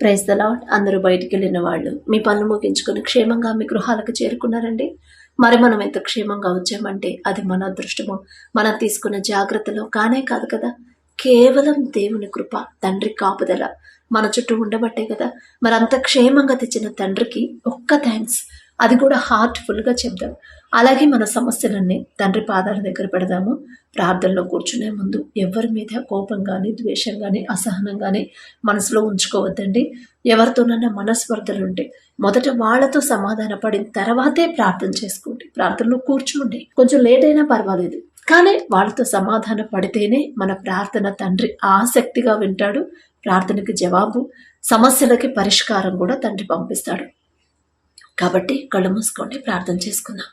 Praise the lord అందరూ బయటికి వెళ్ళిన వాళ్ళు మీ పనులు ముగించుకొని క్షేమంగా మీ గృహాలకు చేరుకున్నారండి. మరి మనం ఎంత క్షేమంగా వచ్చామంటే అది మన అదృష్టము. మనం తీసుకున్న జాగ్రత్తలో కానే కాదు కదా. కేవలం దేవుని కృప తండ్రి కాపుదల మన చుట్టూ ఉండబట్టే కదా. మరి అంత క్షేమంగా తెచ్చిన తండ్రికి ఒక్క థ్యాంక్స్ అది కూడా హార్ట్ఫుల్గా చెప్దాం. అలాగే మన సమస్యలన్నీ తండ్రి పాదాల దగ్గర పెడదాము. ప్రార్థనలో కూర్చునే ముందు ఎవరి మీద కోపం కానీ ద్వేషం కానీ అసహనం కానీ మనసులో ఉంచుకోవద్దండి. ఎవరితోనన్నా మనస్పర్ధలు ఉంటే మొదట వాళ్ళతో సమాధాన పడిన తర్వాతే ప్రార్థన చేసుకోండి. ప్రార్థనలో కూర్చోండి. కొంచెం లేట్ అయినా పర్వాలేదు. కానీ వాళ్ళతో సమాధాన పడితేనే మన ప్రార్థన తండ్రి ఆసక్తిగా వింటాడు. ప్రార్థనకి జవాబు సమస్యలకి పరిష్కారం కూడా తండ్రి పంపిస్తాడు. కాబట్టి కళ్ళు మూసుకోండి ప్రార్థన చేసుకుందాం.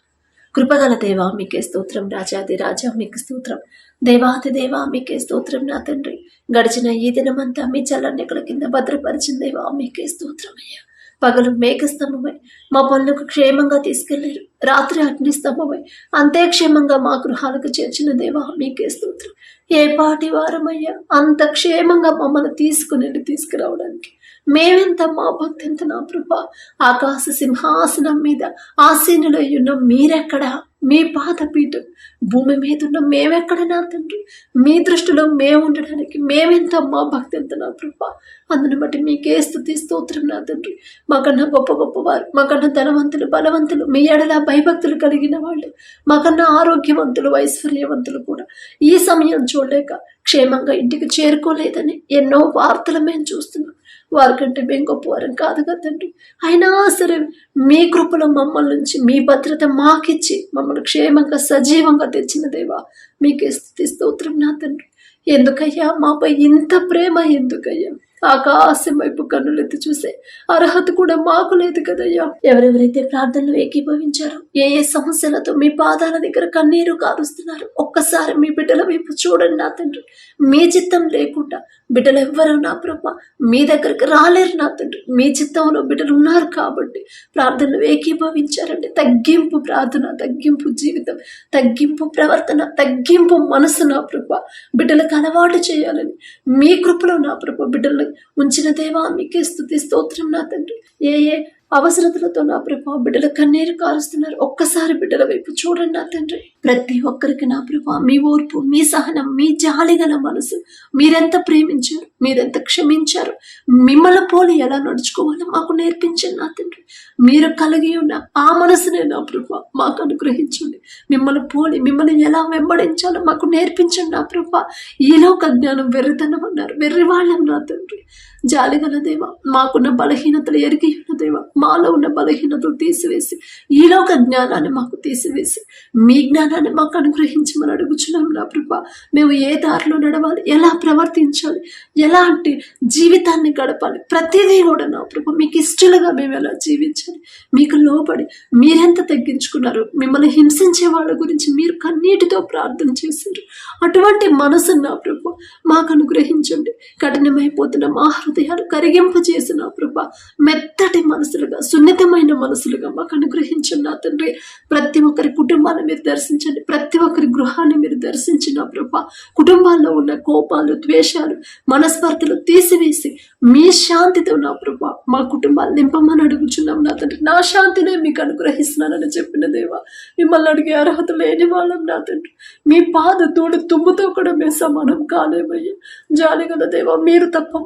కృపగల దేవా మీకే స్తోత్రం రాజాది రాజా మీకు స్తోత్రం. దేవాతి దేవా మీకే స్తోత్రం నా తండ్రి. గడిచిన ఈ దినమంతా మీ చల్లన్నెక్కల కింద భద్రపరిచిన దేవా మీకే స్తోత్రం అయ్యా. పగలు మేఘస్తంభమై మా పనులకు క్షేమంగా తీసుకెళ్ళారు. రాత్రి అగ్నిస్తంభమై అంతే క్షేమంగా మా గృహాలకు చేర్చిన దేవా మీకే స్తోత్రం. ఏ పాటి వారమయ్యా అంత క్షేమంగా మమ్మల్ని తీసుకుని తీసుకురావడానికి మేమెంత మా భక్తి నా ప్రభ? ఆకాశ సింహాసనం మీద ఆసీనులై ఉన్న మీరెక్కడ? మీ పాదపీఠం భూమి మీద ఉన్న మేమెక్కడ నా తండ్రి? మీ దృష్టిలో మేము ఉండడానికి మేమెంత మా భక్తి ఎంత నా ప్రభ? అందుని బట్టి మీకే స్థుతి స్తోత్రం నా తండ్రి. మాకన్నా గొప్ప గొప్పవారు మాకన్నా ధనవంతులు బలవంతులు మీ ఎడల భయభక్తులు కలిగిన వాళ్ళు మాకన్నా ఆరోగ్యవంతులు ఐశ్వర్యవంతులు కూడా ఈ సమయం చూడలేక క్షేమంగా ఇంటికి చేరుకోలేదని ఎన్నో వార్తలు మేము చూస్తున్నాం. వారికంటే మేము గొప్పవారం కాదు కదా తండ్రి. అయినా సరే మీ కృపలో మమ్మల్ని నుంచి మీ భద్రత మాకిచ్చి మమ్మల్ని క్షేమంగా సజీవంగా తెచ్చిన దేవా మీకే స్థుతి స్తోత్రం నా తండ్రి. ఎందుకయ్యా మాపై ఇంత ప్రేమ ఎందుకయ్యా? ఆకాశం వైపు కన్నులెత్తి చూసే అర్హత కూడా మాకు లేదు కదయ్యా. ఎవరెవరైతే ప్రార్థనలు ఏకీభవించారో ఏ ఏ సమస్యలతో మీ పాదాల దగ్గర కన్నీరు కారుస్తున్నారు ఒక్కసారి మీ బిడ్డల వైపు చూడండి నా తండ్రి. మీ చిత్తం లేకుండా బిడ్డలు ఎవ్వరు నా ప్రభ మీ దగ్గరికి రాలేరు నా తండ్రి. మీ చిత్తంలో బిడ్డలు ఉన్నారు కాబట్టి ప్రార్థనలు ఏకీభవించారండి. తగ్గింపు ప్రార్థన తగ్గింపు జీవితం తగ్గింపు ప్రవర్తన తగ్గింపు మనసు నా ప్రభ. బిడ్డలకు అలవాటు చేయాలని మీ కృపలో నా ప్రభ బిడ్డలను ఉంచిన దేవా మీకే స్థుతి స్తోత్రం నా తండ్రి. ఏ ఏ అవసరతలతో నా ప్రభా బిడ్డల కన్నీరు కారుస్తున్నారు. ఒక్కసారి బిడ్డల వైపు చూడండి నా తండ్రి. ప్రతి ఒక్కరికి నా ప్రభా మీ ఓర్పు మీ సహనం మీ జాలి గల మనసు మీరెంత ప్రేమించారు మీరెంత క్షమించారు మిమ్మల్ని పోలి ఎలా నడుచుకోవాలో మాకు నేర్పించండి నా తండ్రి. మీరు కలిగి ఉన్న ఆ మనసునే నా ప్రభా మాకు అనుగ్రహించండి. మిమ్మల్ని పోలి మిమ్మల్ని ఎలా వెంబడించాలో మాకు నేర్పించండి నా ప్రభా. ఈలోక జ్ఞానం వెర్రితనం అన్నారు వెర్రి వాళ్ళం నా తండ్రి. జాలిగల దేవ మాకున్న బలహీనతలు ఎరిగిన దేవ మాలో ఉన్న బలహీనతలు తీసివేసి ఈలోక జ్ఞానాన్ని మాకు తీసివేసి మీ జ్ఞానాన్ని మాకు అనుగ్రహించమని అడుగుచున్నాం నా ప్రభ. మేము ఏ దారిలో నడవాలి ఎలా ప్రవర్తించాలి ఎలాంటి జీవితాన్ని గడపాలి ప్రతిదీ కూడా నా ప్రభ మీకు ఇష్టలుగా మేము ఎలా జీవించాలి మీకు లోబడి మీరెంత తగ్గించుకున్నారు మిమ్మల్ని హింసించే వాళ్ళ గురించి మీరు కన్నీటితో ప్రార్థన చేశారు అటువంటి మనసు నా ప్రభు మాకు అనుగ్రహించండి. కఠినమైపోతున్న మా హృదయాలు కరిగింపజేసిన ప్రభ. మెత్తటి మనసులుగా సున్నితమైన మనసులుగా మాకు అనుగ్రహించండి నా తండ్రి. ప్రతి ఒక్కరి కుటుంబాన్ని మీరు దర్శించండి. ప్రతి ఒక్కరి గృహాన్ని మీరు దర్శించిన ప్రభ. కుటుంబాల్లో ఉన్న కోపాలు ద్వేషాలు మనస్పర్ధలు తీసివేసి మీ శాంతితో నా ప్రభ మా కుటుంబాలు నింపమని అడుగుచున్నాం నా తండ్రి. నా శాంతినే మీకు అనుగ్రహిస్తున్నానని చెప్పిన దేవా. మిమ్మల్ని అడిగే అర్హత లేని వాళ్ళం నా తండ్రి. మీ పాద తోడు తుమ్ముతో కూడా మేము సమానం కాలేమయ్యా. జాలిగల దేవా మీరు తప్ప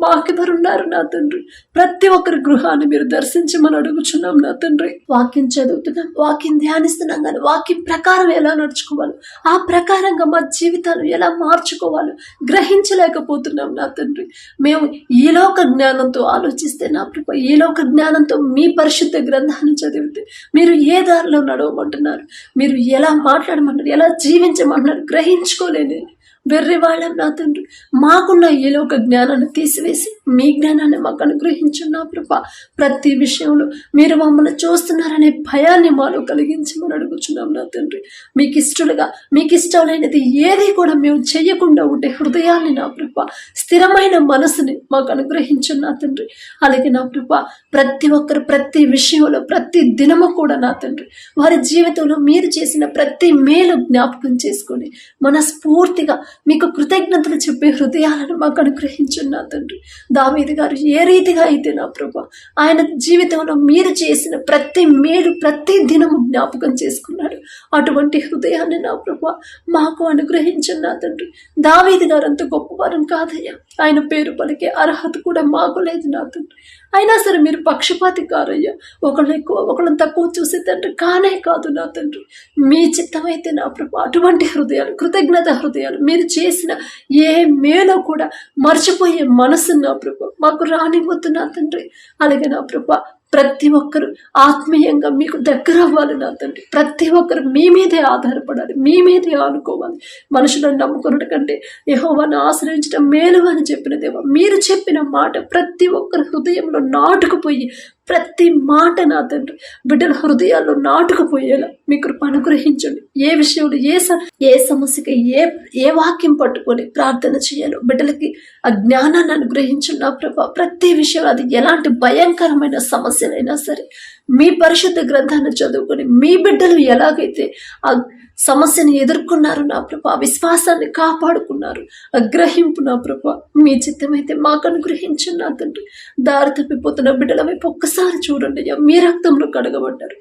ఉన్నారు నా తండ్రి. ప్రతి ఒక్కరి గృహాన్ని మీరు దర్శించమని అడుగుచున్నాం నా తండ్రి. వాక్యం చదువుతున్నాం వాక్యం ధ్యానిస్తున్నాం కానీ వాక్యం ప్రకారం ఎలా నడుచుకోవాలి? ఆ ప్రకారంగా మా జీవితాలు ఎలా మార్చుకోవాలి? గ్రహించలేకపోతున్నాం నా తండ్రి. మేము ఈలోక జ్ఞానంతో ఆలోచిస్తే నా ప్రభు ఈలోక జ్ఞానంతో మీ పరిశుద్ధ గ్రంథాన్ని చదివితే మీరు ఏ దారిలో నడవమంటున్నారు? మీరు ఎలా మాట్లాడమంటారు ఎలా జీవించమంటున్నారు? గ్రహించుకోలేని వెర్రి వాళ్ళం నా తండ్రి. మాకున్న ఏలోక జ్ఞానాన్ని తీసివేసి మీ జ్ఞానాన్ని మాకు అనుగ్రహించండి ప్రభ. ప్రతి విషయంలో మీరు మమ్మల్ని చూస్తున్నారనే భయాన్ని మాలో మనం అడుగుచున్నాం నా తండ్రి. మీకు ఇష్టలుగా మీకు ఇష్టమైనది ఏది కూడా మేము చేయకుండా ఉండే హృదయాన్ని నా ప్రభ స్థిరమైన మనసుని మాకు అనుగ్రహించండి నా తండ్రి. అలాగే నా ప్రభ ప్రతి ఒక్కరు ప్రతి విషయంలో ప్రతి దినము కూడా నా తండ్రి. వారి జీవితంలో మీరు చేసిన ప్రతి మేలు జ్ఞాపకం చేసుకొని మనస్ఫూర్తిగా మీకు కృతజ్ఞతలు చెప్పే హృదయాలను మాకు అనుగ్రహించండి తండ్రి. దావీదు గారు ఏ రీతిగా అయితే నా ప్రభా ఆయన జీవితంలో మీరు చేసిన ప్రతి మేలు ప్రతి దినము జ్ఞాపకం చేసుకున్నాడు. అటువంటి హృదయాన్ని నా ప్రభా మాకు అనుగ్రహించండి నా తండ్రి. దావీదు గారు అంత గొప్పవారం కాదయ్యా. ఆయన పేరు పలికే అర్హత కూడా మాకు లేదు నా తండ్రి. అయినా సరే మీరు పక్షపాతి కారయ్యా ఒకళ్ళు ఎక్కువ ఒకళ్ళని తక్కువ చూసే తండ్రి కానే కాదు నా తండ్రి. మీ చిత్తమైతే నా ప్రభు అటువంటి హృదయాలు కృతజ్ఞత హృదయాలు మీరు చేసిన ఏ మేలో కూడా మర్చిపోయే మనసు నా ప్రభు. మాకు రానివ్వద్దు నా తండ్రి. అలాగే నా ప్రభు ప్రతి ఒక్కరు ఆత్మీయంగా మీకు దగ్గర అవ్వాలి నా తండ్రి. ప్రతి ఒక్కరు మీ మీదే ఆధారపడాలి మీ మీదే ఆనుకోవాలి. మనుషులను నమ్ముకున్నట్టు కంటే యహోవాను ఆశ్రయించడం మేలు అని చెప్పిన దేవ మీరు చెప్పిన మాట ప్రతి ఒక్కరి హృదయంలో నాటుకుపోయి ప్రతి మాట నా తండ్రి. బిడ్డల హృదయాల్లో నాటుకుపోయేలా మీ కృప అనుగ్రహించండి. ఏ విషయంలో ఏ ఏ సమస్యకి ఏ ఏ వాక్యం పట్టుకొని ప్రార్థన చేయాలో బిడ్డలకి ఆ జ్ఞానాన్ని అనుగ్రహించండి నా ప్రభా. ప్రతి విషయంలో అది ఎలాంటి భయంకరమైన సమస్యలైనా సరే మీ పరిశుద్ధ గ్రంథాన్ని చదువుకొని మీ బిడ్డలు ఎలాగైతే ఆ సమస్యని ఎదుర్కొన్నారు నా ప్రభా విశ్వాసాన్ని కాపాడుకున్నారు అగ్రహింపు నా ప్రభా. మీ చిత్తమైతే మాకు అనుగ్రహించండి నా తండ్రి. దారి తప్పిపోతున్న బిడ్డల వైపు ఒక్కసారి చూడండి అయ్యా. మీ రక్తంలో కడగబడ్డారు.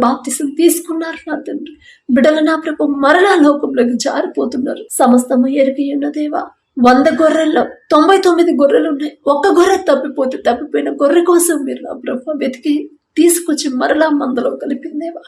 బాప్తిసం తీసుకున్నారు నా తండ్రి. బిడ్డల నా ప్రభ మరలా లోకంలోకి జారిపోతున్నారు. సమస్తము ఎరిగి ఉన్న దేవా వంద గొర్రెల్లో తొంభై తొమ్మిది గొర్రెలు ఉన్నాయి. ఒక్క గొర్రె తప్పిపోతే తప్పిపోయిన గొర్రె కోసం మీరు నా ప్రభ వెతికి తీసుకొచ్చి మరలా మందలో కలిపిందేవా?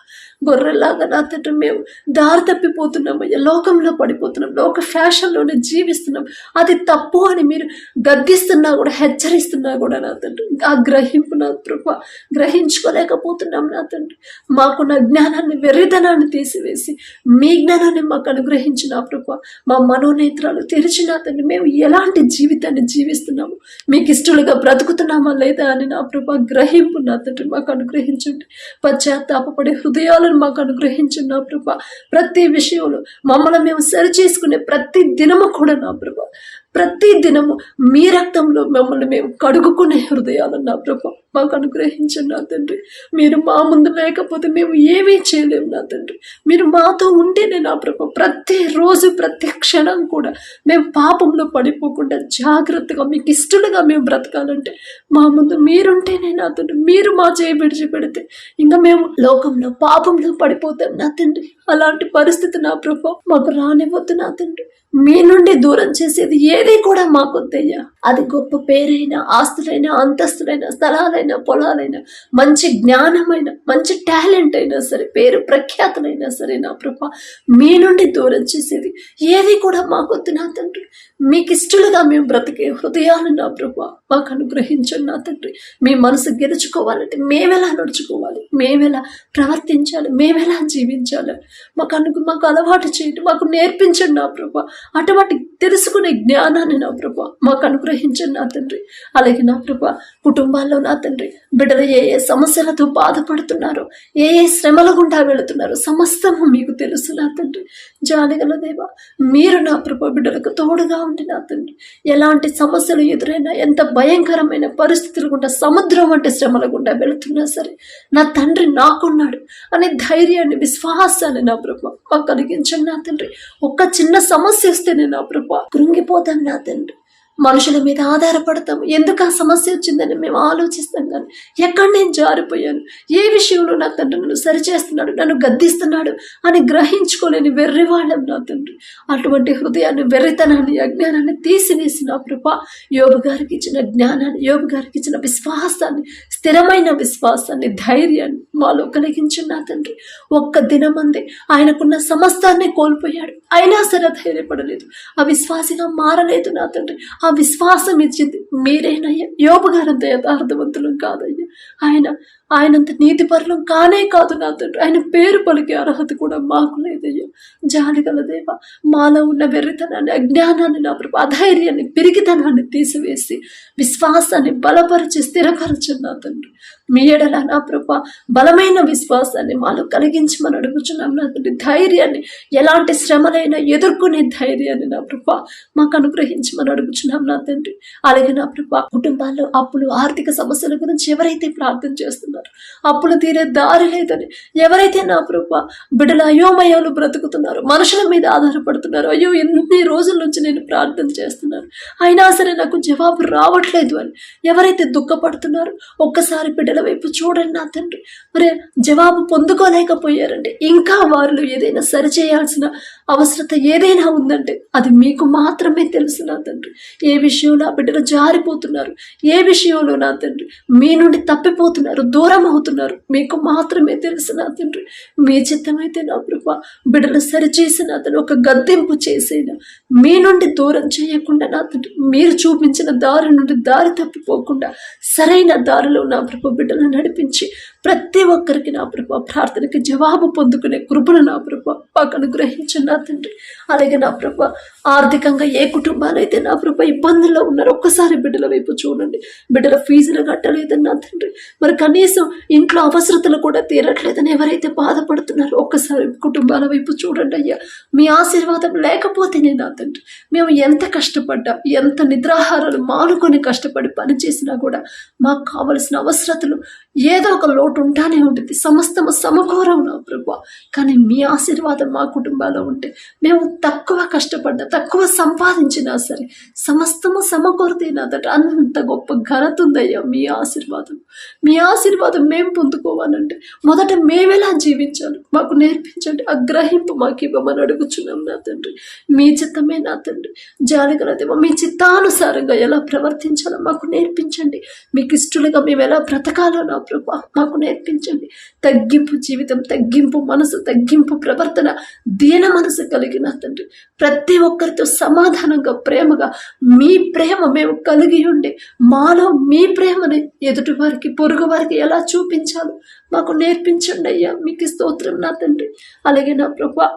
గొర్రెలాగా నా తండ్రి మేము దారి తప్పిపోతున్నామయ్యా లోకంలో పడిపోతున్నాం. లోక ఫ్యాషన్లోనే జీవిస్తున్నాం. అది తప్పు అని మీరు గద్దిస్తున్నా కూడా హెచ్చరిస్తున్నా కూడా నా తండ్రి. ఆ గ్రహింపు నా కృప. గ్రహించుకోలేకపోతున్నాం నా తండ్రి. మాకున్న జ్ఞానాన్ని వెర్రిధనాన్ని తీసివేసి మీ జ్ఞానాన్ని మాకు అనుగ్రహించిన కృప. మా మనోనేత్రాలు తెరిచిన తండ్రి. మేము ఎలాంటి జీవితాన్ని జీవిస్తున్నాము? మీకు ఇష్టలుగా బ్రతుకుతున్నామా లేదా అని నా ప్రభా గ్రహింపు నా తండ్రి. మాకు అనుగ్రహించండి. పశ్చాత్తాపడే హృదయాలను మాకు అనుగ్రహించండి నా ప్రభ. ప్రతి విషయంలో మమ్మల్ని మేము సరి చేసుకునే ప్రతి దినము కూడా నా ప్రభ. ప్రతి దినము మీ రక్తంలో మమ్మల్ని మేము కడుగుకునే హృదయాలు నా ప్రభా మాకు అనుగ్రహించండి నా తండ్రి. మీరు మా ముందు లేకపోతే మేము ఏమీ చేయలేము నా తండ్రి. మీరు మాతో ఉంటేనే నా ప్రభ ప్రతిరోజు ప్రతి క్షణం కూడా మేము పాపంలో పడిపోకుండా జాగ్రత్తగా మీకు ఇష్టలుగా మేము బ్రతకాలంటే మా ముందు మీరుంటేనే నా తండ్రి. మీరు మా చేయి విడిచిపెడితే ఇంకా మేము లోకంలో పాపంలో పడిపోతాం నా తండ్రి. అలాంటి పరిస్థితి నా ప్రభ మాకు రానివ్వద్దు నా తండ్రి. మీ నుండి దూరం చేసేది ఏది కూడా మాకొద్దయ్యా అది గొప్ప పేరైనా ఆస్తులైనా అంతస్తులైనా స్థలాలైనా పొలాలైనా మంచి జ్ఞానమైన మంచి టాలెంట్ అయినా సరే పేరు ప్రఖ్యాతులైనా సరే నా ప్రభ మీ నుండి దూరం చేసేది ఏది కూడా మాకొద్దు నా తండ్రి. మీకు ఇష్టలుగా మేము బ్రతికే హృదయాలు నా ప్రభా మాకు అనుగ్రహించండి నా తండ్రి. మీ మనసు గెలుచుకోవాలంటే మేమెలా నడుచుకోవాలి? మేమెలా ప్రవర్తించాలి? మేమెలా జీవించాలి? మాకు అను మాకు అలవాటు చేయండి మాకు నేర్పించండి నా ప్రభా. అటువంటి తెలుసుకునే జ్ఞానాన్ని నా ప్రభా మాకు అనుగ్రహించండి నా తండ్రి. అలాగే నా ప్రభా కుటుంబాల్లో నా తండ్రి బిడ్డలు ఏ ఏ సమస్యలతో బాధపడుతున్నారో ఏ ఏ శ్రమల గుండా వెళుతున్నారో సమస్తము మీకు తెలుసు నా తండ్రి. జానగల దేవా మీరు నా ప్రభా బిడ్డలకు తోడుగా ఉండి నా తండ్రి. ఎలాంటి సమస్యలు ఎదురైనా ఎంత భయంకరమైన పరిస్థితులు గుండా సముద్రం వంటి శ్రమల గుండా వెళుతున్నా సరే నా తండ్రి నాకున్నాడు అనే ధైర్యాన్ని విశ్వాసాన్ని నా ప్రభా మాకు కలిగించండి నా తండ్రి. ఒక్క చిన్న సమస్య వస్తేనే నా ప్రభా కృంగిపోతాం నా తండ్రి. మనుషుల మీద ఆధారపడతాము. ఎందుకు ఆ సమస్య వచ్చిందని మేము ఆలోచిస్తాం కానీ ఎక్కడ నేను జారిపోయాను? ఏ విషయంలో నా తండ్రి నన్ను సరిచేస్తున్నాడు నన్ను గద్దిస్తున్నాడు అని గ్రహించుకోలేని వెర్రివాళ్ళం నా తండ్రి. అటువంటి హృదయాన్ని వెర్రితనాన్ని అజ్ఞానాన్ని తీసివేసి నా కృప యోగు గారికి ఇచ్చిన జ్ఞానాన్ని యోగు గారికి ఇచ్చిన విశ్వాసాన్ని స్థిరమైన విశ్వాసాన్ని ధైర్యాన్ని మాలో కలిగించిన నా తండ్రి. ఒక్క దినమందే ఆయనకున్న సమస్తాన్ని కోల్పోయాడు. అయినా సరే ధైర్యపడలేదు. ఆ విశ్వాసిగా మారలేదు నా తండ్రి. ఆ ఆ విశ్వాసం ఇచ్చింది. మీరేనయ్యా? యోబు యథార్థవంతులు కాదయ్యా. ఆయన ఆయనంత నీతిపరులం కానే కాదు నా తండ్రి. ఆయన పేరు పలికే అర్హత కూడా మాకు లేదయ్యా. జాలి గల దేవ మాలో ఉన్న వెర్రితనాన్ని అజ్ఞానాన్ని నా ప్రభు అధైర్యాన్ని పిరికితనాన్ని తీసివేసి విశ్వాసాన్ని బలపరిచి స్థిరపరచండి నా తండ్రి. మీ ఎడల నా ప్రభు బలమైన విశ్వాసాన్ని మాలో కలిగించమని అడుగుచున్నాం నా తండ్రి. ధైర్యాన్ని ఎలాంటి శ్రమలైనా ఎదుర్కొనే ధైర్యాన్ని నా ప్రభు మాకు అనుగ్రహించమని అడుగుచున్నాం నా తండ్రి. అలాగే నా ప్రభు కుటుంబాల్లో అప్పులు ఆర్థిక సమస్యల గురించి ఎవరైతే ప్రార్థన చేస్తున్నారు. అప్పులు తీరే దారి లేదని ఎవరైతే నా ప్రభు బిడ్డల అయోమయాలు బ్రతుకుతున్నారు మనుషుల మీద ఆధారపడుతున్నారు అయ్యో ఎన్ని రోజుల నుంచి నేను ప్రార్థన చేస్తున్నాను. అయినా సరే నాకు జవాబు రావట్లేదు అని ఎవరైతే దుఃఖపడుతున్నారో ఒక్కసారి బిడ్డల వైపు చూడండి నా తండ్రి. మరి జవాబు పొందుకోలేకపోయారంటే ఇంకా వారిలో ఏదైనా సరిచేయాల్సిన అవసరత ఏదైనా ఉందంటే అది మీకు మాత్రమే తెలుసు నా తండ్రి. ఏ విషయంలో ఆ బిడ్డలు జారిపోతున్నారు ఏ విషయంలో నా తండ్రి? మీ నుండి తప్పిపోతున్నారు దూరం అవుతున్నారు మీకు మాత్రమే తెలుసు నా తండ్రి. మీ చిత్తమైతే నా ప్రభా బిడ్డలు సరిచేసిన అతను ఒక గద్దెంపు చేసేనా? మీ నుండి దూరం చేయకుండా నా తండ్రి మీరు చూపించిన దారి నుండి దారి తప్పిపోకుండా సరైన దారిలో నా ప్రభు బిడ్డలు నడిపించి ప్రతి ఒక్కరికి నా ప్రభు ప్రార్థనకి జవాబు పొందుకునే కృపను నా ప్రభు మాకు అనుగ్రహించిన ప్రార్థన అలాగే నా ప్రభా ఆర్థికంగా ఏ కుటుంబాలు అయితే నా ప్రభు ఇబ్బందుల్లో ఉన్నారో ఒక్కసారి బిడ్డల వైపు చూడండి. బిడ్డల ఫీజులు కట్టలేదని నా తండ్రి. మరి కనీసం ఇంట్లో అవసరతలు కూడా తీరట్లేదని ఎవరైతే బాధపడుతున్నారో ఒక్కసారి కుటుంబాల వైపు చూడండి అయ్యా. మీ ఆశీర్వాదం లేకపోతేనే నా తండ్రి. మేము ఎంత కష్టపడ్డా ఎంత నిద్రాహారాలు మానుకొని కష్టపడి పని చేసినా కూడా మాకు కావలసిన అవసరతలు ఏదో ఒక లోటు ఉంటానే ఉంటుంది. సమస్తము సమకూరం నా ప్రభు కానీ మీ ఆశీర్వాదం మా కుటుంబాల్లో ఉంటే మేము తక్కువ కష్టపడ్డా తక్కువ సంపాదించినా సరే సమస్తము సమకూరితే అంత గొప్ప ఘనత ఉందయ్యా మీ ఆశీర్వాదం. మీ ఆశీర్వాదం మేము పొందుకోవాలంటే మొదట మేమెలా జీవించాలి? మాకు నేర్పించండి ఆ గ్రహింపు మాకు ఇవ్వమని అడుగుచున్నాం నా తండ్రి. మీ చిత్తమే నా తండ్రి. జాలిగల దేవ మీ చిత్తానుసారంగా ఎలా ప్రవర్తించాలో మాకు నేర్పించండి. మీకు ఇష్టలుగా మేము ఎలా బ్రతకాలో నా ప్రభా మాకు నేర్పించండి. తగ్గింపు జీవితం తగ్గింపు మనసు తగ్గింపు ప్రవర్తన దీన మనసు కలిగిన తండ్రి. ప్రతి ఒక్కరితో సమాధానంగా ప్రేమగా మీ ప్రేమ మేము కలిగి ఉండి మాలో మీ ప్రేమని ఎదుటి వారికి పొరుగు వారికి ఎలా చూపించాలో మాకు నేర్పించండి అయ్యా. మీకు స్తోత్రం నా తండ్రి. అలాగే నా ప్రభా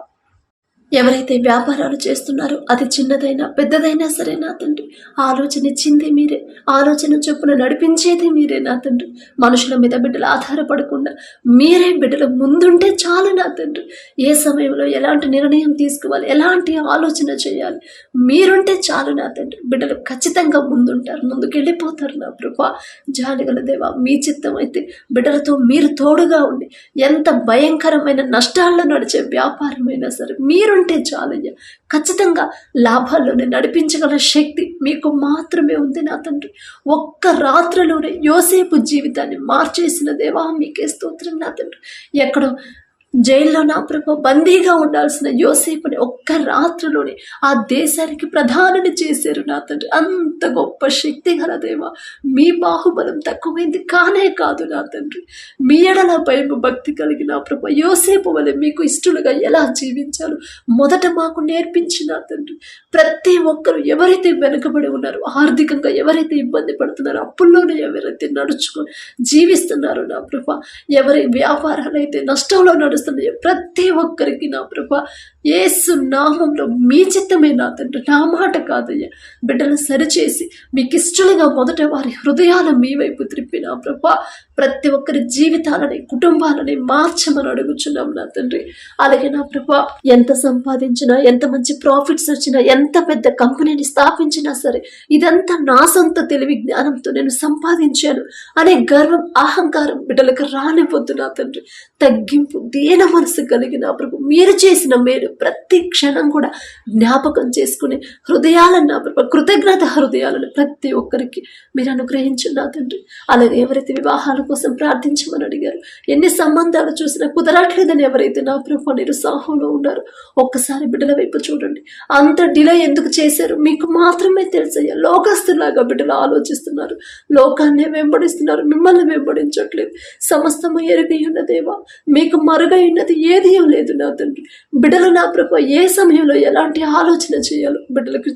ఎవరైతే వ్యాపారాలు చేస్తున్నారో అది చిన్నదైనా పెద్దదైనా సరే నా తండ్రి ఆలోచన ఇచ్చింది మీరే. ఆలోచన చొప్పున నడిపించేది మీరే నా తండ్రి. మనుషుల మీద బిడ్డలు ఆధారపడకుండా మీరే బిడ్డలు ముందుంటే చాలు నా తండ్రి. ఏ సమయంలో ఎలాంటి నిర్ణయం తీసుకోవాలి ఎలాంటి ఆలోచన చేయాలి మీరుంటే చాలు నా తండ్రి. బిడ్డలు ఖచ్చితంగా ముందుంటారు ముందుకు వెళ్ళిపోతారు నా ప్రభా. జాలిగల దేవా మీ చిత్తం అయితే బిడ్డలతో మీరు తోడుగా ఉండి ఎంత భయంకరమైన నష్టాల్లో నడిచే వ్యాపారమైనా సరే మీరు మీరుంటే చాలయ్యా. ఖచ్చితంగా లాభాల్లోనే నడిపించగల శక్తి మీకు మాత్రమే ఉంది నా తండ్రి. ఒక్క రాత్రిలోనే యోసేపు జీవితాన్ని మార్చేసిన దేవా మీకే స్తోత్రం నా తండ్రి. ఎక్కడో జైల్లో నా ప్రభ బందీగా ఉండాల్సిన యోసేపుని ఒక్క రాత్రిలోనే ఆ దేశానికి ప్రధానిని చేశారు నా తండ్రి. అంత గొప్ప శక్తి గల దేవ. మీ బాహుబలం తక్కువైంది కానే కాదు నా తండ్రి. మీ ఎడల భయము భక్తి కలిగిన నా యోసేపు వలె మీకు ఇష్టలుగా ఎలా జీవించాలో మొదట మాకు నేర్పించిన తండ్రి. ప్రతి ఒక్కరు ఎవరైతే వెనుకబడి ఉన్నారో ఆర్థికంగా ఎవరైతే ఇబ్బంది పడుతున్నారో అప్పుల్లోనే ఎవరైతే నడుచుకొని జీవిస్తున్నారో నా ప్రభ ఎవరి వ్యాపారాలు అయితే నష్టంలో నడుస్తున్నాయో ప్రతి ఒక్కరికి నా ప్రభ ఏసు నామంలో మీ చిత్తమే నా తండ్రి నా మాట కాదయ్యా. బిడ్డలు సరిచేసి మీకు ఇష్టలుగా మొదట వారి హృదయాలు మీ వైపు త్రిప్పిన ప్రభా. ప్రభ ప్రతి ఒక్కరి జీవితాలని కుటుంబాలని మార్చమని అడుగుచున్నాం నా తండ్రి. అలాగే నా ప్రభా ఎంత సంపాదించినా ఎంత మంచి ప్రాఫిట్స్ వచ్చినా ఎంత పెద్ద కంపెనీని స్థాపించినా సరే ఇదంతా నా సొంత తెలివి జ్ఞానంతో నేను సంపాదించాను అనే గర్వం అహంకారం బిడ్డలకు రానివ్వద్దు నా తండ్రి. తగ్గింపు దేన మనసు కలిగిన ప్రభు మీరు చేసిన మేలు ప్రతి క్షణం కూడా జ్ఞాపకం చేసుకునే హృదయాలను నా కృతజ్ఞత హృదయాలను ప్రతి ఒక్కరికి మీరు అనుగ్రహించిన నా తండ్రి. అలాగే ఎవరైతే వివాహాల కోసం ప్రార్థించమని అడిగారు ఎన్ని సంబంధాలు చూసినా కుదరట్లేదని ఎవరైతే నా ప్రభు నిరుత్సాహంలో ఉన్నారో ఒక్కసారి బిడ్డల వైపు చూడండి. అంత డిలే ఎందుకు చేశారు? మీకు మాత్రమే తెలుసయ్యా లోకస్తులాగా బిడ్డలు ఆలోచిస్తున్నారు. లోకాన్నే వెంబడిస్తున్నారు మిమ్మల్ని వెంబడించట్లేదు. సమస్తము ఎరుగై ఉన్నదేవా? మీకు మరుగై ఉన్నది ఏదీ లేదు నా తండ్రి. బిడ్డలు నా ప్రభు ఏ సమయంలో ఎలాంటి ఆలోచన చేయాలో బిడ్డలకు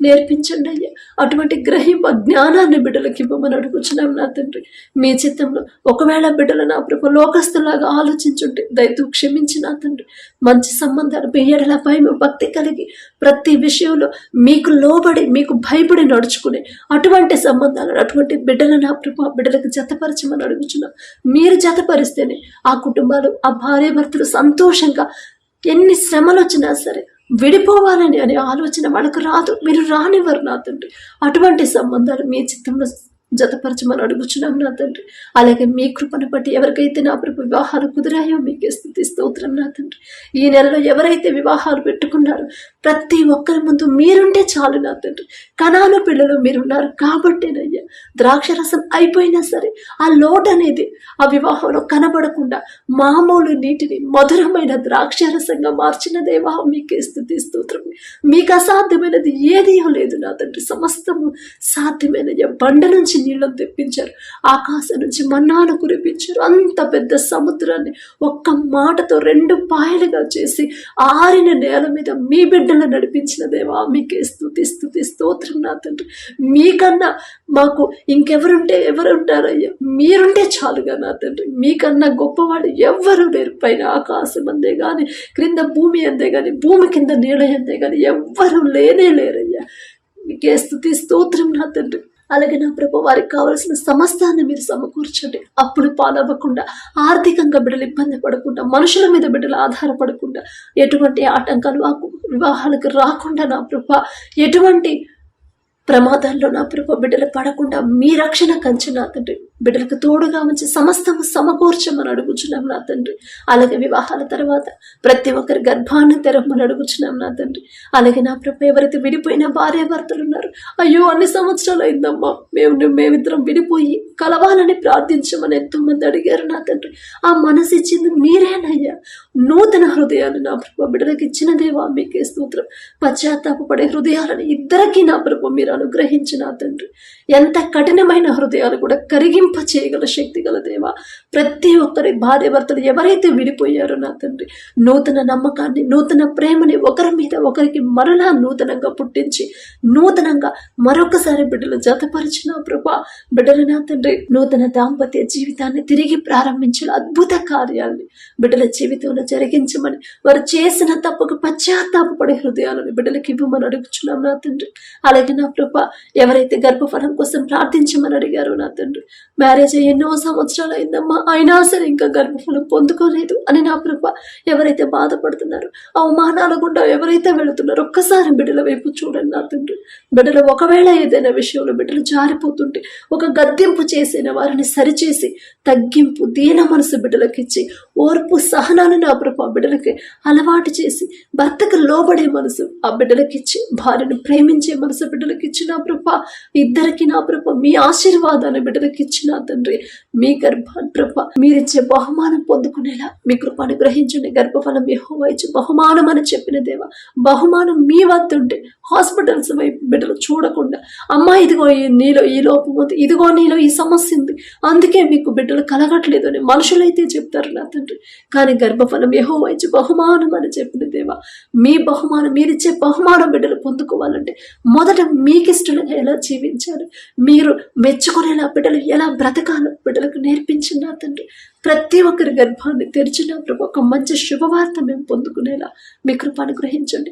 నేర్పించండి అయ్యా. అటువంటి గ్రహింప జ్ఞానాన్ని బిడ్డలకి ఇవ్వమని అడుగుచున్నాం నా తండ్రి. మీ చిత్తంలో ఒకవేళ బిడ్డలు నా ప్రభు లోకస్తులాగా ఆలోచించుంటే దయతో క్షమించి నా తండ్రి. మంచి సంబంధాలు పెయ్యడలపై మేము భక్తి కలిగి ప్రతి విషయంలో మీకు లోబడి మీకు భయపడి నడుచుకునే అటువంటి సంబంధాలను అటువంటి బిడ్డలు నా ప్రభు బిడ్డలకు జతపరచమని అడుగుచున్నాం. మీరు జతపరిస్తేనే ఆ కుటుంబాలు ఆ భార్య భర్తలు సంతోషంగా ఎన్ని శ్రమలు వచ్చినా సరే విడిపోవాలని అనే ఆలోచన వాళ్ళకు రాదు. మీరు రానివ్వరు నా తండ్రి. అటువంటి సంబంధాలు మీ చిత్తంలో జతపరచమని అడుగుచున్నాం నా తండ్రి. అలాగే మీ కృపను బట్టి ఎవరికైతే నా ప్రభు వివాహాలు కుదిరాయో మీకే స్థుతి స్తోత్రం నా తండ్రి. ఈ నెలలో ఎవరైతే వివాహాలు పెట్టుకున్నారో ప్రతి ఒక్కరి ముందు మీరుంటే చాలు నా తండ్రి. కణాలు పిల్లలు మీరున్నారు కాబట్టేనయ్యా ద్రాక్షరసం అయిపోయినా సరే ఆ లోటు అనేది ఆ వివాహంలో కనబడకుండా మామూలు నీటిని మధురమైన ద్రాక్షరసంగా మార్చిన దేవా మీకే స్థుతి స్తోత్రం. మీకు అసాధ్యమైనది ఏదీ లేదు నా తండ్రి. సమస్తము సాధ్యమైనయ్యా. బండ నుంచి నీళ్ళను తెప్పించారు ఆకాశం నుంచి మన్నాను కురిపించారు. అంత పెద్ద సముద్రాన్ని ఒక్క మాటతో రెండు పాయలుగా చేసి ఆరిన నేల మీద మీ బిడ్డ బిడ్డలను నడిపించిన దేవా మీకే స్థుతి స్థుతి స్తోత్రం నా తండ్రి. మీకన్నా మాకు ఇంకెవరుంటే ఎవరుంటారయ్యా? మీరుంటే చాలుగా నా తండ్రి. మీకన్నా గొప్పవాడు ఎవ్వరు లేరు. పైన ఆకాశం అందే కానీ క్రింద భూమి అందే కానీ భూమి కింద నీళ్ళ అందే కానీ ఎవ్వరు లేనే లేరయ్యా. మీకే స్థుతి స్తోత్రం నా తండ్రి. అలాగే నా ప్రభు వారికి కావలసిన సమస్తాన్ని మీరు సమకూర్చండి. అప్పుడు పాలవ్వకుండా ఆర్థికంగా బిడ్డలు ఇబ్బంది పడకుండా మనుషుల మీద బిడ్డలు ఆధారపడకుండా ఎటువంటి ఆటంకాలు ఆ వివాహాలకు రాకుండా నా ప్రభ ఎటువంటి ప్రమాదాల్లో నా ప్రభు బిడ్డలు పడకుండా మీ రక్షణ కంచి నా తండ్రి. బిడ్డలకు తోడుగా ఉంచి సమస్తము సమకూర్చమని అడుగుచున్నాం నా తండ్రి. అలాగే వివాహాల తర్వాత ప్రతి ఒక్కరి గర్భాన్ని తెరమని అడుగుచున్నాం నా తండ్రి. అలాగే నా ప్రభు ఎవరైతే విడిపోయిన భార్య భర్తలు ఉన్నారు అయ్యో అన్ని సంవత్సరాలు అయిందమ్మా. మేము మేమిద్దరం విడిపోయి కలవాలని ప్రార్థించమని ఎంతో మంది అడిగారు నా తండ్రి. ఆ మనసు ఇచ్చింది మీరేనయ్యా. నూతన హృదయాలు నా ప్రభు బిడ్డలకు ఇచ్చిన దేవా మీకే స్తోత్రం. పశ్చాత్తాపడే హృదయాలను ఇద్దరికి నా ప్రభు మీరు అనుగ్రహించిన తండ్రి. ఎంత కఠినమైన హృదయాలు కూడా కరిగింప చేయగల శక్తి గల దేవా. ప్రతి ఒక్కరి భార్య భర్తలు ఎవరైతే విడిపోయారో నా తండ్రి నూతన నమ్మకాన్ని నూతన ప్రేమని ఒకరి మీద ఒకరికి మరలా నూతనంగా పుట్టించి నూతనంగా మరొకసారి బిడ్డలు జతపరిచిన ప్రభా బిడ్డలు నా తండ్రి నూతన దాంపత్య జీవితాన్ని తిరిగి ప్రారంభించిన అద్భుత కార్యాలని బిడ్డల జీవితంలో జరిగించమని వారు చేసిన తప్పుకు పశ్చాత్తాపడే హృదయాలను బిడ్డలకి ఇవ్వమని అడుగుచున్నాం నా తండ్రి. అలాగే నా ప్రభ ఎవరైతే గర్భఫలం కోసం ప్రార్థించమని అడిగారో నా తండ్రి మ్యారేజ్ ఎన్నో సంవత్సరాలు అయిందమ్మా అయినా సరే ఇంకా గర్భఫలం పొందుకోలేదు అని నా ప్రభ ఎవరైతే బాధపడుతున్నారో అవమానాల గుండా ఎవరైతే వెళుతున్నారో ఒక్కసారి బిడ్డల వైపు చూడండి నా తండ్రి. బిడ్డలు ఒకవేళ ఏదైనా విషయంలో బిడ్డలు జారిపోతుంటే ఒక గద్దెంపు చేసిన వారిని సరిచేసి తగ్గింపు దీన మనసు బిడ్డలకిచ్చి ఓర్పు సహనాన్ని నా ప్రభ బిడ్డలకి అలవాటు చేసి భర్తకు లోబడే మనసు ఆ బిడ్డలకిచ్చి భార్యను ప్రేమించే మనసు బిడ్డలకిచ్చి నా ప్రభ ఇద్దరికి నా ప్రభ మీ ఆశీర్వాదాన్ని బిడ్డలకిచ్చి ఇచ్చిన తండ్రి. మీ గర్భాన్ని ప్రభ మీరిచ్చే బహుమానం పొందుకునేలా మీ కృప అనుగ్రహించండి. గర్భఫలం యెహోవా ఇచ్చే బహుమానం అని చెప్పిన దేవ బహుమానం మీ వద్దుంటే హాస్పిటల్స్ వైపు బిడ్డలు చూడకుండా అమ్మా ఇదిగో నీలో ఈ లోపం ఉంది ఇదిగో నీలో ఈ సమస్య ఉంది అందుకే మీకు బిడ్డలు కలగట్లేదు అని మనుషులైతే చెప్తారు నా తండ్రి. కానీ గర్భఫలం యెహోవా ఇచ్చే బహుమానం అని చెప్పిన దేవా మీ బహుమానం మీరిచ్చే బహుమానం బిడ్డలు పొందుకోవాలంటే మొదట మీకు ఇష్టంగా ఎలా జీవించాలి? మీరు మెచ్చుకునేలా బిడ్డలు ఎలా బ్రతకాలో? బిడ్డలకు నేర్పించిన నా తండ్రి. ప్రతి ఒక్కరి గర్భాన్ని తెరిచిన ప్రభు ఒక మంచి శుభవార్త మేము పొందుకునేలా మీ కృప అనుగ్రహించండి.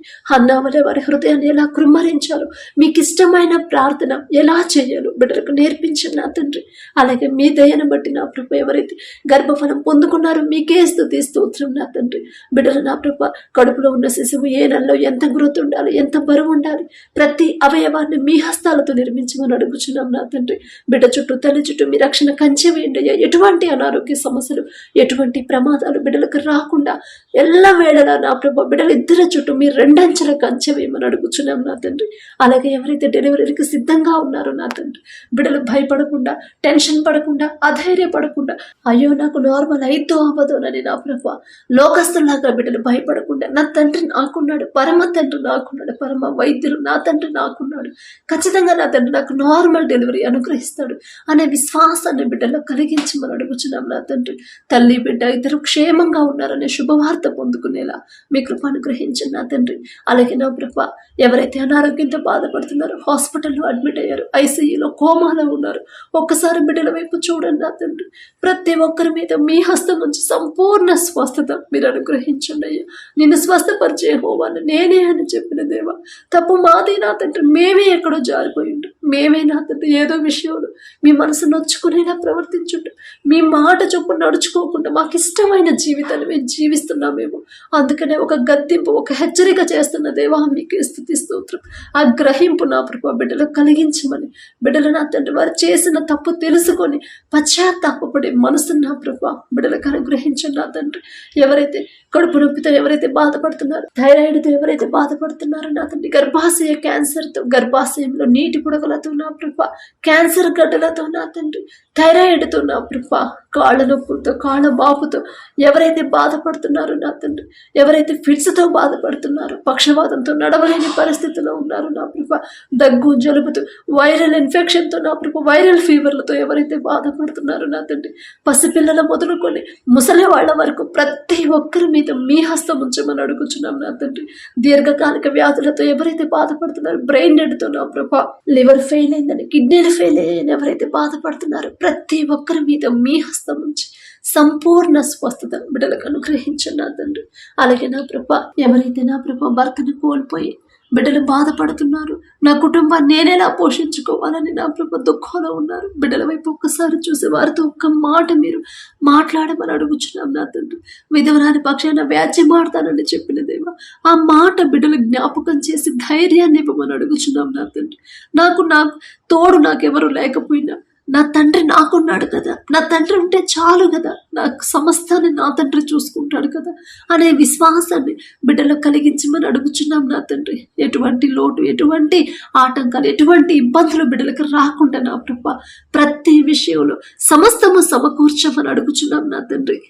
వలె వారి హృదయాన్ని ఎలా కృమ్మరించాలో మీకు ఇష్టమైన ప్రార్థన ఎలా చేయాలో బిడ్డలకు నేర్పించిన నా తండ్రి. అలాగే మీ దయను బట్టి నా ప్రభు ఎవరైతే గర్భఫలం పొందుకున్నారో మీకే స్థుతి స్తోత్రం నా తండ్రి. బిడ్డలు నా ప్రభు కడుపులో ఉన్న శిశువు ఏ నెలలో ఎంత గ్రోత్ ఉండాలి ఎంత బరువు ఉండాలి ప్రతి అవయవాన్ని మీ హస్తాలతో నిర్మించమని అడుగుచున్నాం నా తండ్రి. బిడ్డ చుట్టూ తల్లి చుట్టూ మీ రక్షణ కంచె వేయండి ఎటువంటి అనారోగ్య సమస్యలు ఎటువంటి ప్రమాదాలు బిడ్డలకు రాకుండా ఎల్ల వేళలా నా ప్రభా బిడ్డలు ఇద్దరి చుట్టూ మీరు రెండంచెల కంచె వేయమని అడుగుచున్నాం నా తండ్రి. అలాగే ఎవరైతే డెలివరీకి సిద్ధంగా ఉన్నారో నా తండ్రి బిడ్డలు భయపడకుండా టెన్షన్ పడకుండా అధైర్యపడకుండా అయ్యో నాకు నార్మల్ అయితో అవ్వదోనని నా ప్రభు లోకస్తులాగా బిడ్డలు భయపడకుండా నా తండ్రి నాకున్నాడు పరమ తండ్రి నాకున్నాడు పరమ వైద్యులు నా తండ్రి నాకున్నాడు ఖచ్చితంగా నా తండ్రి నాకు నార్మల్ డెలివరీ అనుగ్రహిస్తాడు అనే విశ్వాసాన్ని బిడ్డలో కలిగించమని అడుగుచున్నాం నా తండ్రి. తల్లి బిడ్డ ఇద్దరు క్షేమంగా ఉన్నారనే శుభవార్త పొందుకునేలా మీ కృప అనుగ్రహించండి నా తండ్రి. అలాగే నా కృప ఎవరైతే అనారోగ్యంతో బాధపడుతున్నారో హాస్పిటల్లో అడ్మిట్ అయ్యారు ఐసీయూలో కోమాలో ఉన్నారు ఒక్కసారి బిడ్డల వైపు చూడండి నా తండ్రి. ప్రతి ఒక్కరి మీద మీ హస్తం నుంచి సంపూర్ణ స్వస్థత మీరు అనుగ్రహించండి అయ్యా. నిన్ను స్వస్థపరిచే హోవాను నేనే అని చెప్పిన దేవా తప్పు మాది నా తండ్రి మేమే ఎక్కడో జారిపోయిండు నా తండ్రి ఏదో విషయంలో మీ మనసు నొచ్చుకునేలా ప్రవర్తించుంటూ మీ మాట చొప్పున నడుచుకోకుండా మాకు ఇష్టమైన జీవితాన్ని మేము జీవిస్తున్నామేమో అందుకనే ఒక గద్దింపు ఒక హెచ్చరిక చేస్తున్న దేవా మీకు స్థుతి స్తోత్రం. ఆ గ్రహింపు నా ప్రభు బిడ్డలకు కలిగించమని బిడ్డలు నా తండ్రి వారు చేసిన తప్పు తెలుసుకొని పశ్చాత్తాపపడే మనసు నా ప్రభు బిడ్డలకు అనుగ్రహించండి నా తండ్రి. ఎవరైతే కడుపు నొప్పితో ఎవరైతే బాధపడుతున్నారో థైరాయిడ్తో ఎవరైతే బాధపడుతున్నారో నా తండ్రి గర్భాశయ క్యాన్సర్తో గర్భాశయంలో నీటి పుడకలతో నా ప్రభ? క్యాన్సర్ గడ్డలతో నా తండ్రి? థైరాయిడ్తో నా ప్రభ కాళ్ళ నొప్పులతో కాళ్ళ బాపుతో ఎవరైతే బాధపడుతున్నారో నా తండ్రి ఎవరైతే ఫిట్స్తో బాధపడుతున్నారో పక్షవాతంతో నడవలేని పరిస్థితిలో ఉన్నారో నా ప్రభా దగ్గు జలుబుతో వైరల్ ఇన్ఫెక్షన్తో నా ప్రభ వైరల్ ఫీవర్లతో ఎవరైతే బాధపడుతున్నారో నా తండ్రి పసిపిల్లల మొదలుకొని ముసలి వాళ్ళ వరకు ప్రతి ఒక్కరి మీద మీ హస్తం ఉంచమని అడుగుచున్నాం నా తండ్రి. దీర్ఘకాలిక వ్యాధులతో ఎవరైతే బాధపడుతున్నారో బ్రెయిన్ డెడ్తో నా ప్రభా లివర్ ఫెయిల్ అయిందని కిడ్నీలు ఫెయిల్ అయ్యాయని ఎవరైతే బాధపడుతున్నారో ప్రతి ఒక్కరి మీద మీ హస్తం ఉంచి సంపూర్ణ స్వస్థత బిడ్డలకు అనుగ్రహించండి నా తండ్రి. అలాగే నా ప్రభ ఎవరైతే నా ప్రభ భర్తను కోల్పోయి బిడ్డలు బాధపడుతున్నారు నా కుటుంబాన్ని నేనేలా పోషించుకోవాలని నా ప్రభు దుఃఖంలో ఉన్నారు బిడ్డల వైపు ఒక్కసారి చూసి వారితో ఒక్క మాట మీరు మాట్లాడమని అడుగుచున్నాం నా తండ్రి. విధవరాని పక్షాన వ్యాజ్యం ఆడతానని చెప్పిన దేవ ఆ మాట బిడ్డలు జ్ఞాపకం చేసి ధైర్యాన్ని ఇవ్వమని అడుగుచున్నాం నా తండ్రి. నాకు నాకు తోడు నాకెవరు లేకపోయినా నా తండ్రి నాకున్నాడు కదా. నా తండ్రి ఉంటే చాలు కదా. నాకు సమస్తాన్ని నా తండ్రి చూసుకుంటాడు కదా అనే విశ్వాసాన్ని బిడ్డలో కలిగించమని అడుగుచున్నాం నా తండ్రి. ఎటువంటి లోటు ఎటువంటి ఆటంకాలు ఎటువంటి ఇబ్బందులు బిడ్డలకు రాకుండా నా ప్రభ ప్రతి విషయంలో సమస్తము సమకూర్చమని అడుగుచున్నాం నా తండ్రి.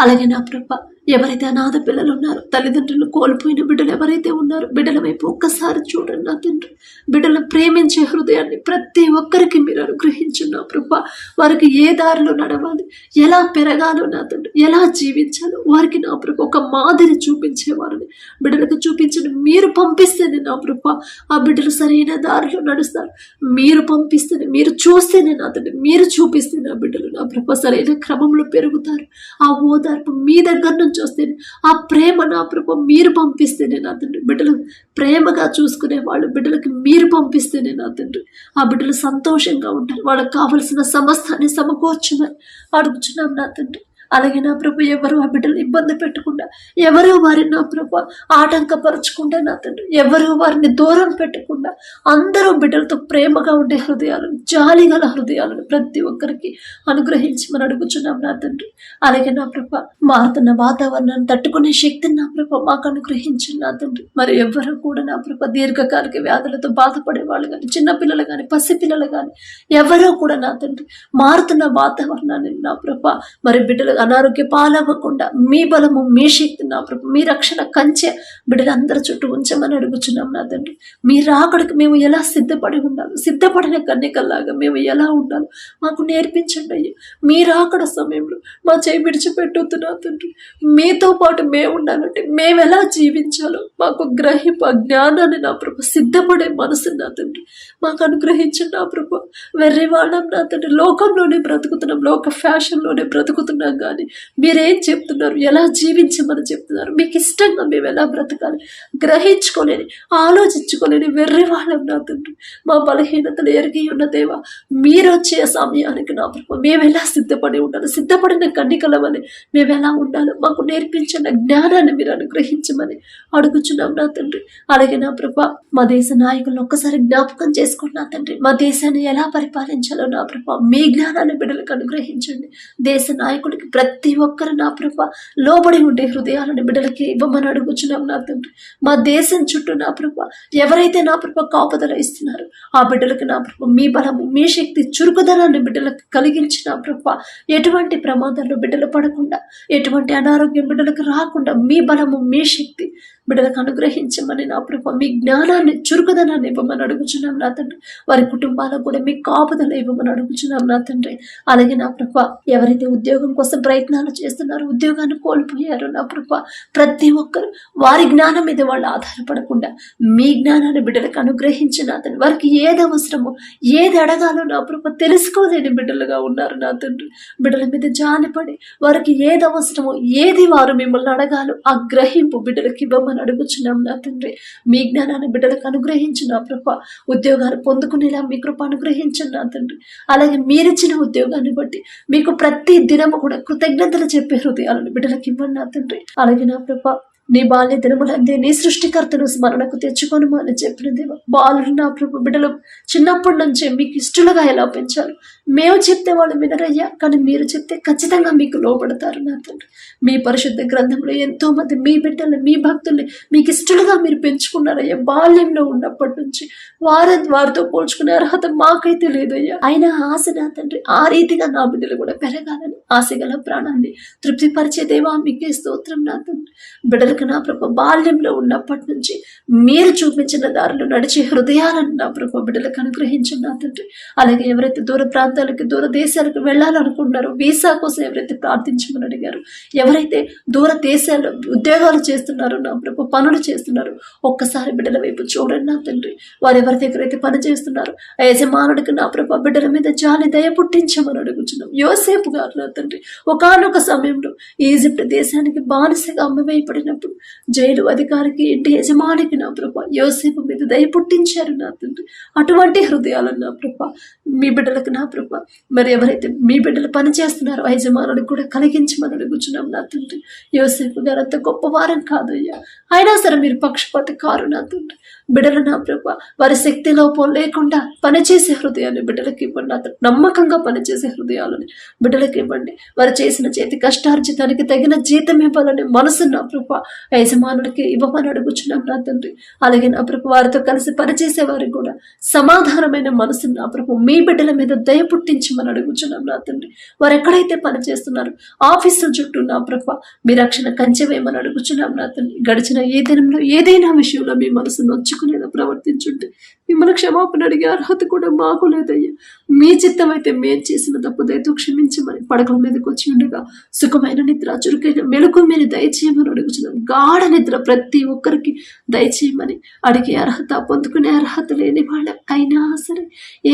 అలాగే నా ప్రభ ఎవరైతే అనాథ పిల్లలు ఉన్నారో తల్లిదండ్రులు కోల్పోయిన బిడ్డలు ఎవరైతే ఉన్నారో బిడ్డల వైపు ఒక్కసారి చూడండి నా తండ్రి. బిడ్డలను ప్రేమించే హృదయాన్ని ప్రతి ఒక్కరికి మీరు అనుగ్రహించున్నా నా వారికి ఏ దారిలో నడవాలి ఎలా పెరగాలో నా తండ్రి ఎలా జీవించాలో వారికి నా ప్రభు ఒక మాదిరి చూపించేవారిని. బిడ్డలకు చూపించండి మీరు పంపిస్తేనే నా ప్రభ ఆ బిడ్డలు సరైన దారిలో నడుస్తారు. మీరు పంపిస్తేనే మీరు చూస్తేనే నా తండ్రి మీరు చూపిస్తే నా బిడ్డలు నా ప్రభ సరైన క్రమంలో పెరుగుతారు. ఆ ఓదార్పు మీ దగ్గర నుంచి చూస్తే ఆ ప్రేమ నా ప్రభు మీరు పంపిస్తేనే నా తండ్రి. బిడ్డలు ప్రేమగా చూసుకునే వాళ్ళు బిడ్డలకి మీరు పంపిస్తేనే నేను తండ్రి. ఆ బిడ్డలు సంతోషంగా ఉంటారు. వాళ్ళకి కావలసిన సమస్తాన్ని సమకూర్చమని అడుగుచున్నాం నా తండ్రి. అలాగే నా ప్రభు ఎవరు? ఆ బిడ్డలు ఇబ్బంది పెట్టకుండా ఎవరు వారిని నా ప్రభు ఆటంకపరచకుండా నా తండ్రి ఎవరు వారిని దూరం పెట్టకుండా అందరూ బిడ్డలతో ప్రేమగా ఉండే హృదయాలను జాలి గల హృదయాలను ప్రతి ఒక్కరికి అనుగ్రహించి మనం అడుగుచున్నాం నా తండ్రి. అలాగే నా ప్రభ మారుతున్న వాతావరణాన్ని తట్టుకునే శక్తిని నా ప్రభ మాకు అనుగ్రహించి నా తండ్రి. మరి ఎవరు కూడా నా ప్రభ దీర్ఘకాలిక వ్యాధులతో బాధపడే వాళ్ళు కానీ చిన్నపిల్లలు కానీ పసిపిల్లలు కానీ ఎవరో కూడా నా తండ్రి మారుతున్న వాతావరణాన్ని నా ప్రభ మరి బిడ్డలు అనారోగ్య పాలవ్వకుండా మీ బలము మీ శక్తి నా ప్రభు మీ రక్షణ కంచె బిడ్డలందరి చుట్టూ ఉంచమని అడుగుచున్నాం నా తండ్రి. మీ రాకడికి మేము ఎలా సిద్ధపడి ఉండాలి? సిద్ధపడిన కన్యకల్లాగా మేము ఎలా ఉండాలి? మాకు నేర్పించండి అయ్యా. మీ రాకడ సమయంలో మా చేయి విడిచిపెట్టొద్దు నా తండ్రి. మీతో పాటు మేము ఉండాలంటే మేము ఎలా జీవించాలో మాకు గ్రహింపు జ్ఞానాన్ని నా ప్రభు సిద్ధపడే మనసు నా తండ్రి. మాకు అనుగ్రహించండి నా ప్రభు. వెర్రి వాళ్ళం నా తండ్రి. లోకంలోనే బ్రతుకుతున్నాం. లోక ఫ్యాషన్లోనే బ్రతుకుతున్నాం కానీ మీరేం చెప్తున్నారు? ఎలా జీవించమని చెప్తున్నారు? మీకు ఇష్టంగా మేము ఎలా బ్రతకాలి? గ్రహించుకోలేని ఆలోచించుకోలేని వెర్రి వాళ్ళం నా తండ్రి. మా బలహీనతలు ఎరిగి ఉన్న దేవా మీరు వచ్చే సమయానికి నా ప్రభు మేము ఎలా సిద్ధపడి ఉండాలి? సిద్ధపడిన కన్నికలమని మేము ఎలా ఉండాలో? మాకు నేర్పించిన జ్ఞానాన్ని మీరు అనుగ్రహించమని అడుగుచున్నాం నా తండ్రి. అలాగే నా ప్రభా మా దేశ నాయకులను ఒక్కసారి జ్ఞాపకం చేసుకోండి నా తండ్రి. మా దేశాన్ని ఎలా పరిపాలించాలో నా ప్రభ మీ జ్ఞానాన్ని బిడ్డలకు అనుగ్రహించండి. దేశ నాయకుడికి ప్రతి ఒక్కరు నా ప్రభ లోబడి ఉండే హృదయాలను బిడ్డలకి ఇవ్వమని అడుగుచున్నాం నా తండ్రి. మా దేశం చుట్టూ నా ప్రభ ఎవరైతే నా ప్రభ కాపుదల ఇస్తున్నారు ఆ బిడ్డలకు నా ప్రభ మీ బలము మీ శక్తి చురుకుదనాన్ని బిడ్డలకు కలిగించిన ప్రభ ఎటువంటి ప్రమాదాలు బిడ్డలు పడకుండా ఎటువంటి అనారోగ్యం బిడ్డలకు రాకుండా మీ బలము మీ శక్తి బిడ్డలకు అనుగ్రహించమని నా ప్రభ మీ జ్ఞానాన్ని చురుకుదనాన్ని ఇవ్వమని అడుగుచున్నాం నా తండ్రి. వారి కుటుంబాలకు కూడా మీ కాపుదల ఇవ్వమని అడుగుచున్నాం నా తండ్రి. అలాగే నా ప్రభ ఎవరైతే ఉద్యోగం కోసం ప్రయత్నాలు చేస్తున్నారో ఉద్యోగాన్ని కోల్పోయారో నా ప్రభ ప్రతి ఒక్కరు వారి జ్ఞానం మీద వాళ్ళు ఆధారపడకుండా మీ జ్ఞానాన్ని బిడ్డలకు అనుగ్రహించిన తండ్రి. వారికి ఏది అవసరమో ఏది అడగాలో నా ప్రభ తెలుసుకోలేని బిడ్డలుగా ఉన్నారు నా తండ్రి. బిడ్డల మీద జాలిపడి వారికి ఏది అవసరమో ఏది వారు మిమ్మల్ని అడగాలో ఆ గ్రహింపు బిడ్డలకు ఇవ్వమని దయచేయమని అడుగుచున్నాం నా తండ్రి. మీ జ్ఞానాన్ని బిడ్డలకు అనుగ్రహించు నా ప్రభ ఉద్యోగాలు పొందుకునేలా మీ కృప అనుగ్రహించండి నా తండ్రి. అలాగే మీరిచ్చిన ఉద్యోగాన్ని బట్టి మీకు ప్రతి దినము కూడా కృతజ్ఞతలు చెప్పే హృదయాలను బిడ్డలకు ఇవ్వండి నా తండ్రి. అలాగే నా ప్రభ నీ బాల్య దినములందే నీ సృష్టికర్తను స్మరణకు తెచ్చుకోను అని చెప్పిన దేవ బాలుడు నా ప్రభు బిడ్డలు చిన్నప్పటి నుంచే మీకు ఇష్టలుగా ఎలా పెంచారు? మేము చెప్తే వాళ్ళు వినరయ్యా కానీ మీరు చెప్తే ఖచ్చితంగా మీకు లోపడతారు నా తండ్రి. మీ పరిశుద్ధ గ్రంథంలో ఎంతో మంది మీ బిడ్డల్ని మీ భక్తుల్ని మీకు ఇష్టలుగా మీరు పెంచుకున్నారయ్యా బాల్యంలో ఉన్నప్పటి నుంచి. వారి వారితో పోల్చుకునే అర్హత మాకైతే లేదయ్యా. అయినా ఆశ నా తండ్రి ఆ రీతిగా నా బిడ్డలు కూడా పెరగాలని ఆశ గల ప్రాణాన్ని తృప్తిపరిచే దేవా మీకే స్తోత్రం నా తండ్రి. బిడ్డలకు నా ప్రభు బాల్యంలో ఉన్నప్పటి నుంచి మీరు చూపించిన దారిలో నడిచే హృదయాలను నా ప్రభు బిడ్డలకు అనుగ్రహించండి నా తండ్రి. అలాగే ఎవరైతే దూర ప్రాంతాలకి దూర దేశాలకు వెళ్ళాలనుకుంటున్నారో వీసా కోసం ఎవరైతే ప్రార్థించమని అడిగారు ఎవరైతే దూర దేశాల్లో ఉద్యోగాలు చేస్తున్నారో నా ప్రభు పనులు చేస్తున్నారో ఒక్కసారి బిడ్డల వైపు చూడండి నా తండ్రి. వారు ఎవరి దగ్గర అయితే పని చేస్తున్నారో యజమానుడికి నా ప్రభు బిడ్డల మీద జాలి దయ పుట్టించమని అడుగుతున్నాం యోసేపు గారు నా తండ్రి ఒకానొక సమయంలో ఈజిప్ట్ దేశానికి బానిసగా అమ్మవేయబడినప్పుడు జైలు అధికారికి ఇంటి యజమానికి నా ప్రభ. యోసేపు మీద దయ పుట్టించారు నా తండ్రి. అటువంటి హృదయాలను నా ప్రభ. మీ బిడ్డలకు నా ప్రభ. మరి ఎవరైతే మీ బిడ్డలు పని చేస్తున్నారో ఆ యజమానుడికి కూడా కలిగించమని అడుగుచున్నాం నా తండ్రి. యోసేపు గారు అంత గొప్పవారం కాదయ్యా. అయినా సరే మీరు పక్షపాత కారు నా తండ్రి. బిడ్డలు నా ప్రభ వారి శక్తి లోపం లేకుండా పనిచేసే హృదయాన్ని బిడ్డలకి ఇవ్వండి. అతను నమ్మకంగా పనిచేసే హృదయాలని బిడ్డలకి ఇవ్వండి. వారు చేసిన చేతి కష్టార్జితానికి తగిన జీతం ఇవ్వాలని మనసు నా ప్రభ యజమానుడికి ఇవ్వమని అడుగుచున్నాం నా తండ్రి. అలాగే నా ప్రభు వారితో కలిసి పనిచేసే వారికి కూడా సమాధానమైన మనసు నా ప్రభు మీ బిడ్డల మీద దయ పుట్టించమని అడుగుచున్నాం నా తండ్రి. వారు ఎక్కడైతే పని చేస్తున్నారు ఆఫీసుల చుట్టూ నా ప్రభ మీ రక్షణ కంచెవేయమని అడుగుచున్నాం నా తండ్రి. గడిచిన ఏ దినంలో ఏదైనా విషయంలో మీ మనసు నొచ్చుకునేలా ప్రవర్తించుంటే మిమ్మల్ని క్షమాపణ అడిగే అర్హత కూడా మాకు లేదయ్యా. మీ చిత్తం అయితే మేం చేసిన తప్పు దయతో క్షమించమని పడకల మీదకి వచ్చి ఉండగా సుఖమైన నిద్ర చురుకైన మెలకు మీరు దయచేయమని అడుగుతున్నాం గాఢ నిద్ర ప్రతి ఒక్కరికి దయచేయమని అడిగే అర్హత పొందుకునే అర్హత లేని వాళ్ళ అయినా సరే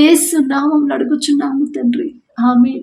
ఏసు నామం అడుగుచున్నాము తండ్రి. ఆమె